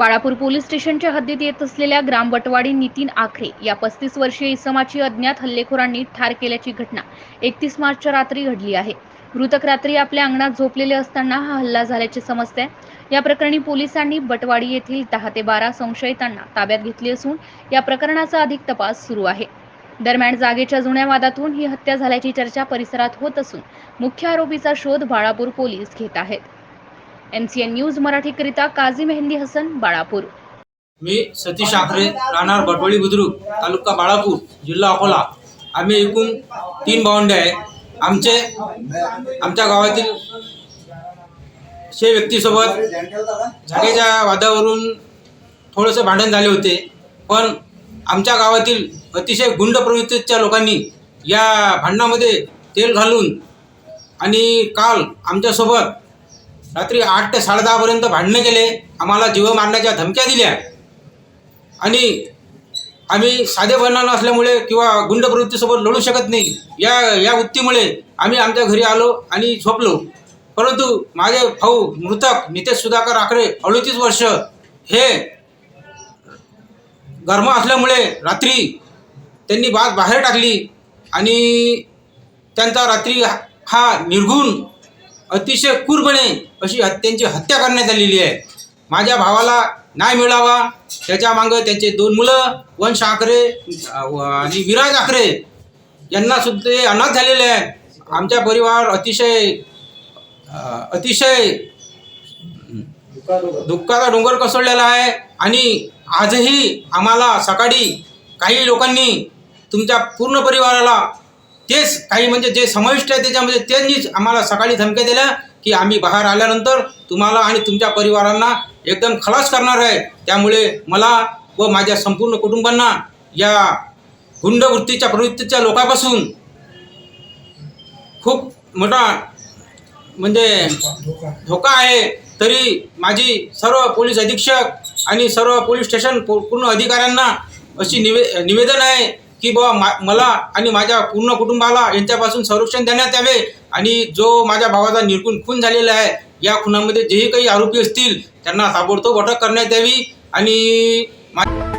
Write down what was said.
Balapur police स्टेशनच्या हद्दीत येत असलेल्या ग्रामवटवाडी नितीन आखरे या पस्तीस वर्षीय इसमाची अज्ञात हल्लेखोरांनी ठार केल्याची घटना एकतीस मार्चच्या रात्री घडली आहे. मृतक रात्री आपल्या अंगणात झोपलेले असताना हा हल्ला झाल्याचे समजते या प्रकरणी पोलिसांनी बटवाडी येथील दहा ते बारा संशयितांना ताब्यात घेतली असून या प्रकरणाचा अधिक तपास सुरू आहे. दरम्यान जागेच्या जुन्या वादातून ही हत्या झाल्याची चर्चा परिसरात होत असून मुख्य आरोपीचा शोध बाळापूर पोलीस घेत आहेत. एमसीएन न्यूज मराठीकरिता काझी मेहंदी हसन बाळापूर. मी सतीश आखरे राहणार भटवळी बुद्रुक तालुका बाळापूर जिल्हा अकोला. आम्ही एकूण तीन भावंडे आहे आमचे आमच्या गावातील शे व्यक्तीसोबत जागेच्या वादावरून थोडंसं भांडण झाले होते. पण आमच्या गावातील अतिशय गुंड प्रवृत्तीच्या लोकांनी या भांडणामध्ये तेल घालून आणि काल आमच्यासोबत रात्री आठ ते साडेदहापर्यंत भांडणं केले. आम्हाला जीव मारण्याच्या धमक्या दिल्या. आणि आम्ही साधे बनणार असल्यामुळे किंवा गुंड प्रवृत्तीसोबत लढू शकत नाही. या या वृत्तीमुळे आम्ही आमच्या घरी आलो आणि झोपलो. परंतु माझे भाऊ मृतक नितेश सुधाकर आकडे अडतीस वर्ष हे गर्म असल्यामुळे रात्री त्यांनी बाज बाहेर टाकली आणि त्यांचा रात्री हा- हा निर्घुण अतिशय क्रूरपणे अशी त्यांची हत्या करण्यात आलेली आहे. माझ्या भावाला न्याय मिळावा त्याच्या मागं त्यांचे दोन मुलं वंश आखरे आणि विराज आखरे यांना सुद्धा अनाथ झालेले आहे आमच्या परिवार अतिशय अतिशय दुःखाचा डोंगर कोसळलेला आहे. आणि आजही आम्हाला सकाळी काही लोकांनी तुमच्या पूर्ण परिवाराला तेच काही म्हणजे जे समाविष्ट आहे त्याच्यामध्ये त्यांनीच आम्हाला सकाळी धमक्या दिल्या की आम्ही बाहेर आल्यानंतर तुम्हाला आणि तुमच्या परिवारांना एकदम खलास करणार आहे. त्यामुळे मला व माझ्या संपूर्ण कुटुंबांना या गुंडवृत्तीच्या प्रवृत्तीच्या लोकांपासून खूप मोठा म्हणजे धोका आहे. तरी माझी सर्व पोलीस अधीक्षक आणि सर्व पोलीस स्टेशन पूर्ण अधिकाऱ्यांना अशी निवे निवेदन आहे की बुवा मला आणि माझ्या पूर्ण कुटुंबाला यांच्यापासून संरक्षण देण्यात यावे आणि जो माझ्या भावाचा निर्गुण खून झालेला आहे या खुनामध्ये जेही काही आरोपी असतील त्यांना ताबडतोब अटक करण्यात यावी आणि मा